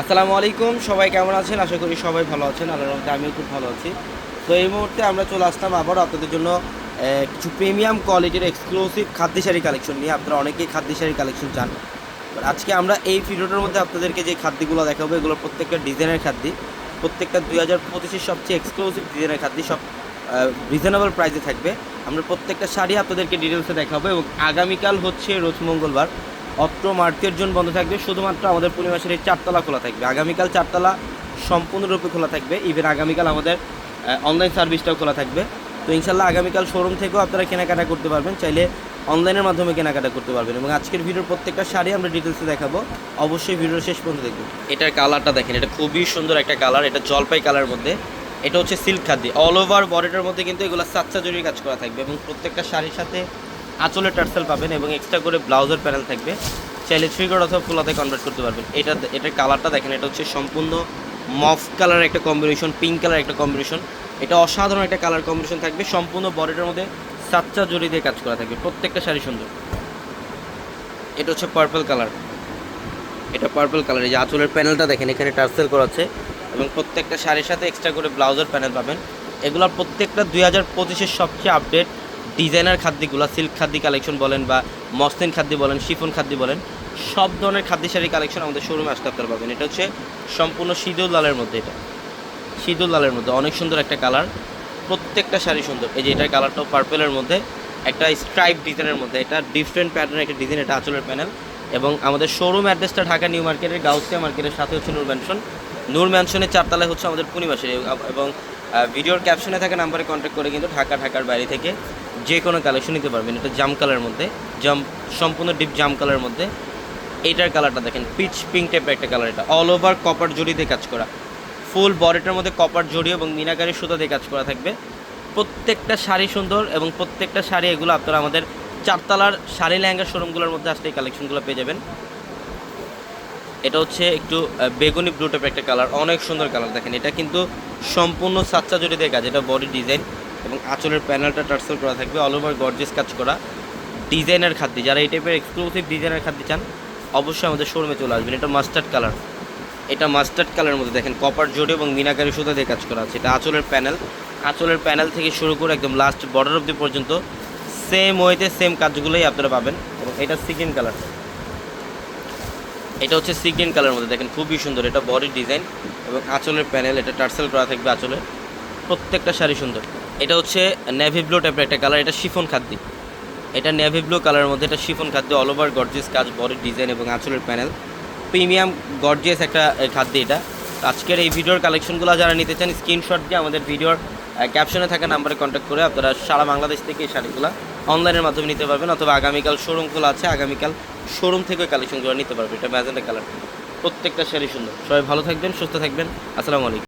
আসসালামু আলাইকুম, সবাই কেমন আছেন? আশা করি সবাই ভালো আছেন, আল্লাহর রহমতে আমিও খুব ভালো আছি। তো এই মুহূর্তে আমরা চলে আসলাম আবার আপনাদের জন্য কিছু প্রিমিয়াম কোয়ালিটির এক্সক্লুসিভ খাদ্য শাড়ি কালেকশন নিয়ে। আপনারা অনেকেই খাদ্য শাড়ি কালেকশন চান। আজকে আমরা এই ভিডিওটার মধ্যে আপনাদেরকে যে খাদ্যগুলো দেখাবো, এগুলো প্রত্যেকটা ডিজাইনের খাদ্য। প্রত্যেকটা দুই হাজার পঁচিশের সবচেয়ে এক্সক্লুসিভ ডিজাইনের খাদ্য, সব রিজনেবল প্রাইসে থাকবে। আমরা প্রত্যেকটা শাড়ি আপনাদেরকে ডিটেলসে দেখাবো এবং আগামীকাল হচ্ছে রোজ মঙ্গলবার। অত্র মার্কেট জোন বন্ধ থাকবে, শুধুমাত্র আমাদের পূর্ণিমাসের এই চারতলা খোলা থাকবে। আগামীকাল চারতলা সম্পূর্ণরূপে খোলা থাকবে ইভেন আগামীকাল আমাদের অনলাইন সার্ভিসটাও খোলা থাকবে। তো ইনশাল্লাহ আগামীকাল শোরুম থেকেও আপনারা কেনাকাটা করতে পারবেন, চাইলে অনলাইনের মাধ্যমে কেনাকাটা করতে পারবেন। এবং আজকের ভিডিওর প্রত্যেকটা শাড়ি আমরা ডিটেলসে দেখাবো, অবশ্যই ভিডিওর শেষ পর্যন্ত দেখবেন। এটার কালারটা দেখেন, এটা খুবই সুন্দর একটা কালার এটা জলপাই কালার মধ্যে। এটা হচ্ছে সিল্ক খাদ্য। অল ওভার বডিটার মধ্যে কিন্তু এগুলো সাতটা জরির কাজ করা থাকবে এবং প্রত্যেকটা শাড়ির সাথে আঁচলে টার্সেল পাবেন এবং এক্সট্রা করে ব্লাউজের প্যানেল থাকবে। চাইলে থ্রিকট অথবা ফুলাতে কনভার্ট করতে পারবেন। এটা এটার কালারটা দেখেন, এটা হচ্ছে সম্পূর্ণ মফ কালারের একটা কম্বিনেশন পিঙ্ক কালার একটা কম্বিনেশন এটা অসাধারণ একটা কালার কম্বিনেশন থাকবে। সম্পূর্ণ বডিটার মধ্যে সাতটা জড়ি দিয়ে কাজ করা থাকবে। প্রত্যেকটা শাড়ি সুন্দর। এটা হচ্ছে পার্পল কালার এটা পার্পল কালার এই যে আঁচলের প্যানেলটা দেখেন, এখানে টার্সেল করা আছে। এবং প্রত্যেকটা শাড়ির সাথে এক্সট্রা করে ব্লাউজের প্যানেল পাবেন। এগুলোর প্রত্যেকটা দুই হাজার পঁচিশের সবচেয়ে আপডেট ডিজাইনার খাদ্যগুলো সিল্ক খাদ্য কালেকশন বলেন বা মসলিন খাদ্য বলেন, শিফন খাদ্য বলেন, সব ধরনের খাদ্য শাড়ি কালেকশন আমাদের শোরুমে আসতে আপনারা পাবেন। এটা হচ্ছে সম্পূর্ণ সিঁদুর লালের মধ্যে এটা। সিঁদুর লালের মধ্যে, অনেক সুন্দর একটা কালার প্রত্যেকটা শাড়ি সুন্দর। এই যে এটার কালারটাও পার্পেলের মধ্যে, একটা স্ট্রাইপ ডিজাইনের মধ্যে, এটা ডিফারেন্ট প্যাটার্নের একটা ডিজাইন এটা আঁচলের প্যানেল এবং আমাদের শোরুম অ্যাড্রেসটা ঢাকা নিউ মার্কেটের, গাউসিয়া মার্কেটের, সাথে হচ্ছে নূর ম্যানশন নূর ম্যানশনের চারতলায় হচ্ছে আমাদের পূর্ণিমাসের এবং ভিডিওর ক্যাপশনে থাকা নাম্বারে কন্ট্যাক্ট করে কিন্তু ঢাকা, ঢাকার বাইরে থেকে যে কোনো কালেকশন নিতে পারবেন। এটা জাম কালারের মধ্যে জাম সম্পূর্ণ ডিপ জাম কালারের মধ্যে। এইটার কালারটা দেখেন পিচ পিঙ্ক টাইপের একটা কালার এটা। অল ওভার কপার জড়ি দিয়ে কাজ করা। ফুল বডিটার মধ্যে কপার জড়ি এবং মিনাকারি সুতা দিয়ে কাজ করা থাকবে। প্রত্যেকটা শাড়ি সুন্দর এবং প্রত্যেকটা শাড়ি এগুলো আপনারা আমাদের চারতলার শাড়ি লেহেঙ্গা শোরুমগুলোর মধ্যে আসলে এই কালেকশনগুলো পেয়ে যাবেন। এটা হচ্ছে একটু বেগুনি ব্লু টাইপের একটা কালার অনেক সুন্দর কালার দেখেন। এটা কিন্তু সম্পূর্ণ সাচ্চা জড়ি দিয়ে কাজ, এটা বডি ডিজাইন এবং আঁচলের প্যানেলটা টার্সেল করা থাকবে অল ওভার গর্জেস কাজ করা ডিজাইনার খাদ্য। যারা এই টাইপের এক্সক্লুসিভ ডিজাইনার খাদ্য চান, অবশ্যই আমাদের শোরুমে চলে আসবেন। এটা মাস্টার্ড কালার এটা মাস্টার্ড কালারের মধ্যে দেখেন কপার জোড়ে এবং মিনাকারি সুতা দিয়ে কাজ করা আছে। এটা আঁচলের প্যানেল আঁচলের প্যানেল থেকে শুরু করে একদম লাস্ট বর্ডার অব্দি পর্যন্ত সেম ওয়েতে সেম কাজগুলোই আপনারা পাবেন এবং এটা সিকিন কালার এটা হচ্ছে সিকিন কালারের মধ্যে, দেখেন খুবই সুন্দর, এটা বডি ডিজাইন এবং আঁচলের প্যানেল, এটা টার্সেল করা থাকবে আঁচলে। প্রত্যেকটা শাড়ি সুন্দর। এটা হচ্ছে নেভি ব্লু টাইপের একটা কালার এটা শিফন খাদ্য। এটা নেভি ব্লু কালারের মধ্যে, এটা শিফন খাদ্য অল ওভার গর্জিয়াস কাজ বডি ডিজাইন এবং আঁচলের প্যানেল। প্রিমিয়াম গর্জিয়াস একটা খাদ্য এটা। আজকের এই ভিডিওর কালেকশনগুলো যারা নিতে চান স্ক্রিনশট দিয়ে আমাদের ভিডিওর ক্যাপশনে থাকা নাম্বারে কন্ট্যাক্ট করে আপনারা সারা বাংলাদেশ থেকে এই শাড়িগুলো অনলাইনের মাধ্যমে নিতে পারবেন, অথবা আগামীকাল শোরুম খোলা আছে, আগামীকাল শোরুম থেকেও কালেকশন করে নিতে পারবেন। এটা ম্যাজেন্টা কালার প্রত্যেকটা শাড়ি সুন্দর। সবাই ভালো থাকবেন, সুস্থ থাকবেন। আসসালামু আলাইকুম।